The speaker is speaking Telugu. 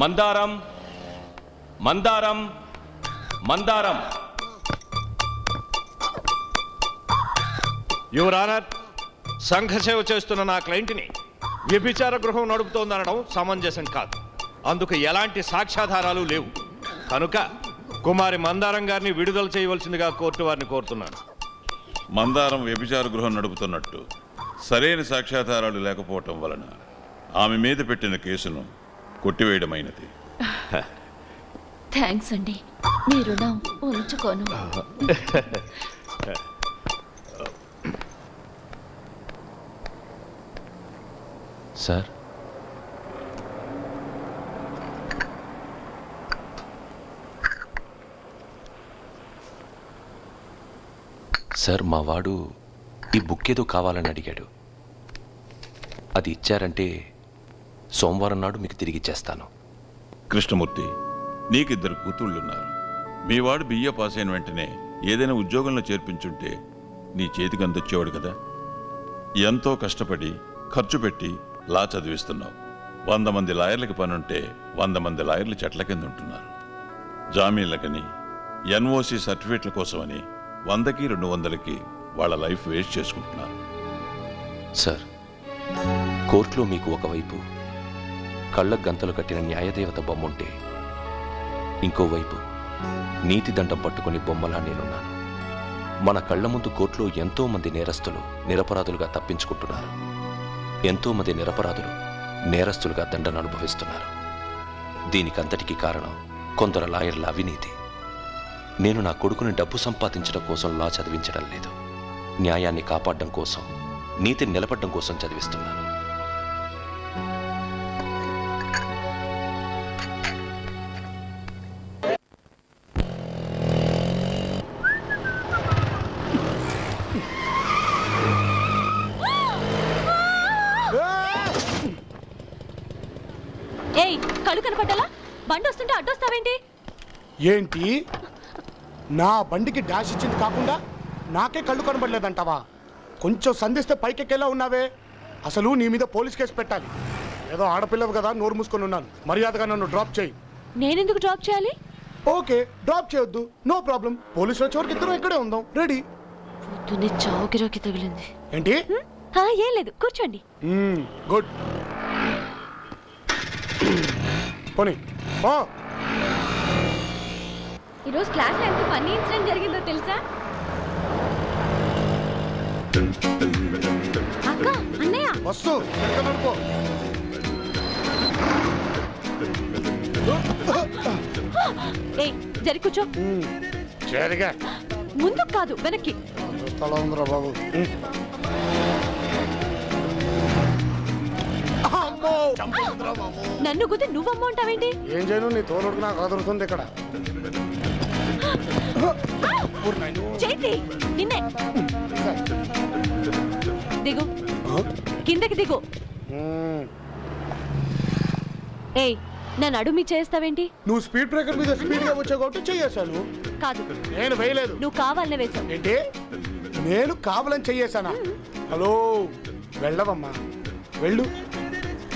మందారం మందారం మందారం. యువర్ ఆనర్ సంఘ సేవ చేస్తున్న నా క్లయింట్ని వ్యభిచార గృహం నడుపుతోందనడం సమంజసం కాదు. అందుకు ఎలాంటి సాక్ష్యాధారాలు లేవు. కనుక కుమారి మందారం గారిని విడుదల చేయవలసిందిగా కోర్టు వారిని కోరుతున్నాను. మందారం వ్యభిచార గృహం నడుపుతున్నట్టు సరైన సాక్ష్యాధారాలు లేకపోవటం వలన ఆమె మీద పెట్టిన కేసును కొట్టివేయడమైనది. థ్యాంక్స్ అండి. మీ రుణం ఉంచుకోను. సార్. సార్ మా వాడు ఈ బుక్ ఏదో కావాలని అడిగాడు. అది ఇచ్చారంటే సోమవారం నాడు మీకు తిరిగి ఇచ్చేస్తాను. కృష్ణమూర్తి నీకిద్దరు కూతుళ్ళున్నారు. మీ వాడు బిఏ పాస్ అయిన వెంటనే ఏదైనా ఉద్యోగంలో చేర్పించుంటే నీ చేతికి అందొచ్చేవాడు కదా. ఎంతో కష్టపడి ఖర్చు పెట్టి లా చదివిస్తున్నావు. వంద మంది లాయర్లకి పనుంటే వంద మంది లాయర్లు చెట్ల కింద ఉంటున్నారు. జామీన్లకని ఎన్ఓసి సర్టిఫికేట్ల కోసమని వందకి రెండు వందలకి వాళ్ళ లైఫ్ వేస్ట్ చేసుకుంటున్నారు. సార్ కోర్టులో మీకు ఒకవైపు కళ్ళ గంతలు కట్టిన న్యాయదేవత బొమ్మంటే ఇంకోవైపు నీతి దండం పట్టుకుని బొమ్మలా నేనున్నాను. మన కళ్ళ ముందు కోర్టులో ఎంతో మంది నేరస్తులు నిరపరాధులుగా తప్పించుకుంటున్నారు. ఎంతో మంది నిరపరాధులు నేరస్తులుగా దండను అనుభవిస్తున్నారు. దీనికంతటికీ కారణం కొందరు లాయర్ల అవినీతి. నేను నా కొడుకుని డబ్బు సంపాదించడం కోసం లా చదివించడం లేదు. న్యాయాన్ని కాపాడడం కోసం నీతిని నిలబడడం కోసం చదివిస్తున్నాను. ఏయ్ కళ్ళు కనపడ్డాలా? బండి వస్తుంటే అడ్డొస్తావేంటి? ఏంటి? నా బండికి డాష్ ఇచ్చింది కాకుండా నాకే కళ్ళు కనబడలేదంటావా? కొంచెం సంధిస్తే పైకెక్కేలా ఉన్నావే? అసలు నీ మీద పోలీస్ కేసు పెట్టాలి. ఏదో ఆడపిల్లవు కదా నోరు మూసుకొని ఉన్నాను. మర్యాదగా నన్ను డ్రాప్ చేయి. నేనెందుకు డ్రాప్ చేయాలి? ఓకే డ్రాప్ చేయొద్దు. No problem. పోలీసుల చివరికి ఇద్దరు ఇక్కడే ఉందాం. రెడీ. పొద్దున్నే చావుకిరోకి తగిలింది. ఏంటి? ఏం లేదు. కూర్చోండి. గుడ్. పోనీ ఓ ఈరోజు క్లాస్లో ఎంత ఫన్నీ ఇన్సిడెంట్ జరిగిందో తెలుసా? అక్క అన్నయ్య. బస్సు ఎక్కడ నడుకో ఏయ్ జరి కూర్చో. చేరిగా. ముందుకు కాదు వెనక్కి. స్థలం ఉందిరా బాబు. నన్ను గుద్ది నువ్వమ్మ ఉంటావేంటి? ఏం చేయను నీ తోలుడికి నాకు అదురుతుంది ఇక్కడ. చేతి నిన్నే. దిగు? కిందకి దిగు. ఏయ్ నన్ను అడుమి చేస్తావేంటి? నువ్వు స్పీడ్ బ్రేకర్ మీద స్పీడ్గా వచ్చావు కాబట్టి చెయ్యేశాను. కాదు. నేను వేయలేదు. నువ్వు కావాలనే వేశావు. ఏంటి? నేను కావాలని చెయ్యేశానా? హలో. వెళ్ళవమ్మా. వెళ్ళు.